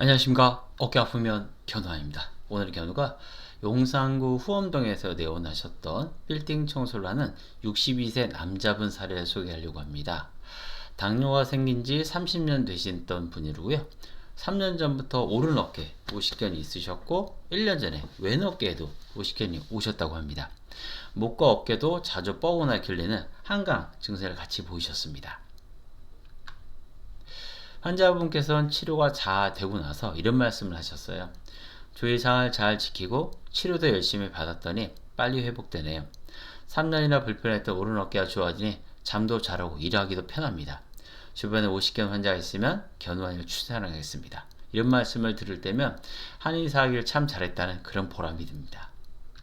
안녕하십니까. 어깨 아프면 견우아입니다. 오늘 견우가 용산구 후엄동에서 내원하셨던 빌딩 청소를 하는 62세 남자분 사례를 소개하려고 합니다. 당뇨가 생긴 지 30년 되셨던 분이고요. 3년 전부터 오른 어깨 오십견이 있으셨고 1년 전에 왼 어깨에도 오십견이 오셨다고 합니다. 목과 어깨도 자주 결리는 한강 증세를 같이 보이셨습니다 환자분께서는 치료가 다 되고 나서 이런 말씀을 하셨어요. 주의사항을 잘 지키고 치료도 열심히 받았더니 빨리 회복되네요. 3년이나 불편했던 오른 어깨가 좋아지니 잠도 잘하고 일하기도 편합니다. 주변에 50견 환자가 있으면 견우한을 추천하겠습니다. 이런 말씀을 들을 때면 한의사 하기를 참 잘했다는 그런 보람이 듭니다.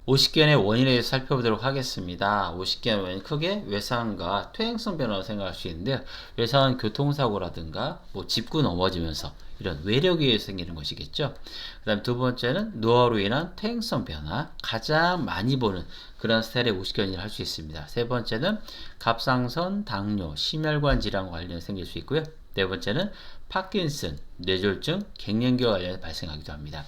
50견의 원인에 대해서 살펴보도록 하겠습니다. 50견의 원인 크게 외상과 퇴행성 변화로 생각할 수 있는데요. 외상은 교통사고라든가 뭐 짚고 넘어지면서 이런 외력에 의해 생기는 것이겠죠. 그 다음 두 번째는 노화로 인한 퇴행성 변화 가장 많이 보는 그런 스타일의 50견이라 할 수 있습니다. 세 번째는 갑상선, 당뇨, 심혈관 질환과 관련 생길 수 있고요. 네 번째는 파킨슨, 뇌졸중, 갱년기와 관련해 발생하기도 합니다.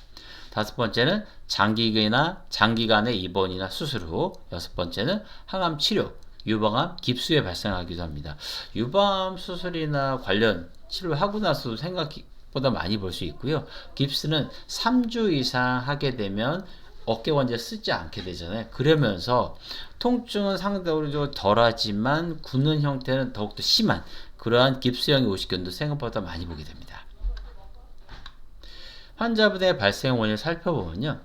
다섯 번째는 장기간이나 장기간의 입원이나 수술 후 여섯 번째는 항암 치료, 유방암 깁스에 발생하기도 합니다. 유방암 수술이나 관련 치료를 하고 나서도 생각보다 많이 볼 수 있고요. 깁스는 3주 이상 하게 되면 어깨 관절 쓰지 않게 되잖아요. 그러면서 통증은 상대적으로 덜하지만 굳는 형태는 더욱더 심한 그러한 깁스형의 오십견도 생각보다 많이 보게 됩니다. 환자분의 발생 원인을 살펴보면요.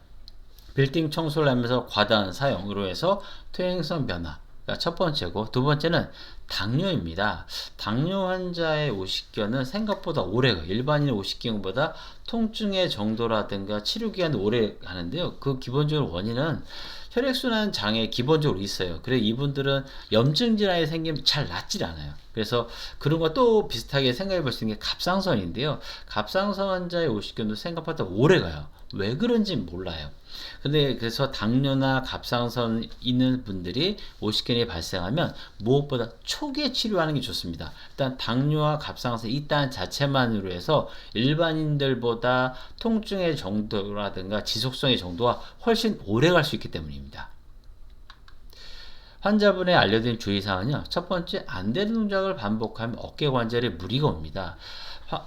빌딩 청소를 하면서 과다한 사용으로 해서 퇴행성 변화, 첫 번째고 두 번째는 당뇨입니다. 당뇨 환자의 오십견은 생각보다 오래 가요. 일반인의 오십견보다 통증의 정도라든가 치료 기간이 오래 가는데요. 그 기본적으로 원인은 혈액순환 장애 기본적으로 있어요. 그래서 이분들은 염증 질환이 생기면 잘 낫질 않아요. 그래서 그런 거 또 비슷하게 생각해 볼 수 있는 게 갑상선인데요. 갑상선 환자의 오십견도 생각보다 오래 가요. 왜 그런지 몰라요. 근데 그래서 당뇨나 갑상선 있는 분들이 오십견이 발생하면 무엇보다 초기에 치료하는 게 좋습니다. 일단 당뇨와 갑상선 있다는 자체만으로 해서 일반인들보다 통증의 정도라든가 지속성의 정도가 훨씬 오래 갈 수 있기 때문입니다. 환자분의 알려드린 주의사항은요. 첫 번째, 안 되는 동작을 반복하면 어깨 관절에 무리가 옵니다.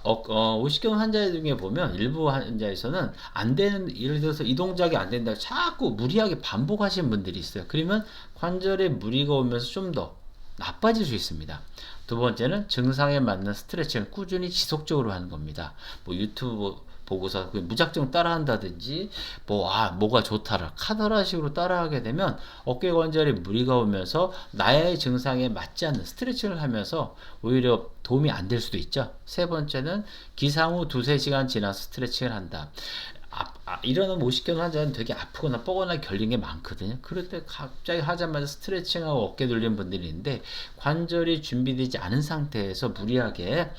어, 어, 오십견 환자 중에 보면 일부 환자에서는 안 되는 예를 들어서 이 동작이 안 된다 자꾸 무리하게 반복하시는 분들이 있어요. 그러면 관절에 무리가 오면서 좀 더 나빠질 수 있습니다. 두 번째는 증상에 맞는 스트레칭을 꾸준히 지속적으로 하는 겁니다. 뭐 유튜브 보고서 무작정 따라한다든지 뭐 아 뭐가 좋다라 카더라식으로 따라하게 되면 어깨 관절에 무리가 오면서 나의 증상에 맞지 않는 스트레칭을 하면서 오히려 도움이 안 될 수도 있죠. 세 번째는 기상 후 두세 시간 지나서 스트레칭을 한다. 아, 아, 이러는 모식견 환자는 되게 아프거나 뻐거나 결린 게 많거든요. 그럴 때 갑자기 하자마자 스트레칭하고 어깨 돌리는 분들이 있는데 관절이 준비되지 않은 상태에서 무리하게 어,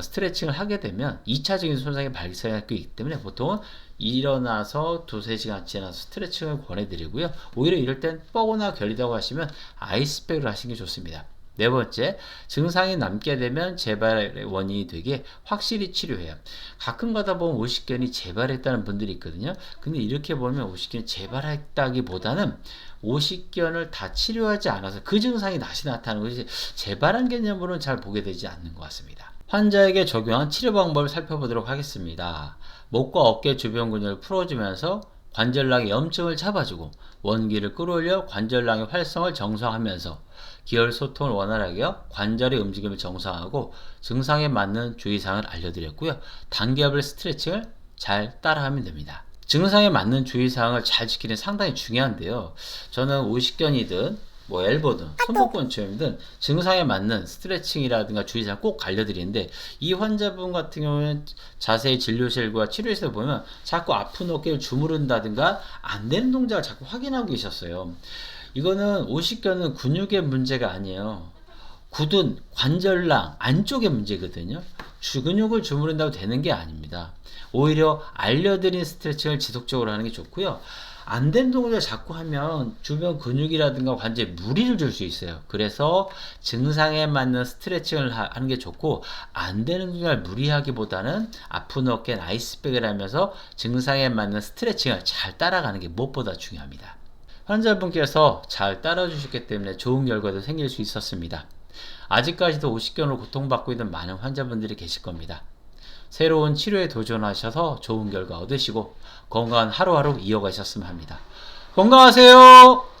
스트레칭을 하게 되면 2차적인 손상이 발생할 수 있기 때문에 보통은 일어나서 두세 시간 지나서 스트레칭을 권해드리고요. 오히려 이럴 땐 뻐거나 결리다고 하시면 아이스백을 하시는 게 좋습니다. 네 번째, 증상이 남게 되면 재발의 원인이 되게 확실히 치료해요. 가끔 가다 보면 오십견이 재발했다는 분들이 있거든요. 근데 이렇게 보면 오십견이 재발했다기보다는 오십견을 다 치료하지 않아서 그 증상이 다시 나타나는 것이 재발한 개념으로는 잘 보게 되지 않는 것 같습니다. 환자에게 적용한 치료 방법을 살펴보도록 하겠습니다. 목과 어깨 주변 근육을 풀어주면서 관절낭의 염증을 잡아주고 원기를 끌어올려 관절낭의 활성을 정상하면서 기혈 소통을 원활하게 관절의 움직임을 정상하고 증상에 맞는 주의사항을 알려드렸고요. 단계별 스트레칭을 잘 따라하면 됩니다. 증상에 맞는 주의사항을 잘 지키는 상당히 중요한데요. 저는 오십견이든 뭐 엘보든 손목권 체험이든 증상에 맞는 스트레칭이라든가 주의사항 꼭 알려드리는데 이 환자분 같은 경우는 자세히 진료실과 치료실에 보면 자꾸 아픈 어깨를 주무른다든가 안 되는 동작을 자꾸 확인하고 계셨어요. 이거는 오십견은 근육의 문제가 아니에요. 굳은 관절낭 안쪽의 문제거든요. 주근육을 주무른다고 되는 게 아닙니다. 오히려 알려드린 스트레칭을 지속적으로 하는 게 좋고요. 안 되는 동작을 자꾸 하면 주변 근육이라든가 관節에 무리를 줄 수 있어요. 그래서 증상에 맞는 스트레칭을 하- 하는 게 좋고 안 되는 동작을 무리하기보다는 아픈 어깨는 아이스백을 하면서 증상에 맞는 스트레칭을 잘 따라가는 게 무엇보다 중요합니다. 환자분께서 잘 따라 주셨기 때문에 좋은 결과도 생길 수 있었습니다. 아직까지도 50견으로 고통받고 있는 많은 환자분들이 계실 겁니다. 새로운 치료에 도전하셔서 좋은 결과 얻으시고 건강한 하루하루 이어가셨으면 합니다. 건강하세요!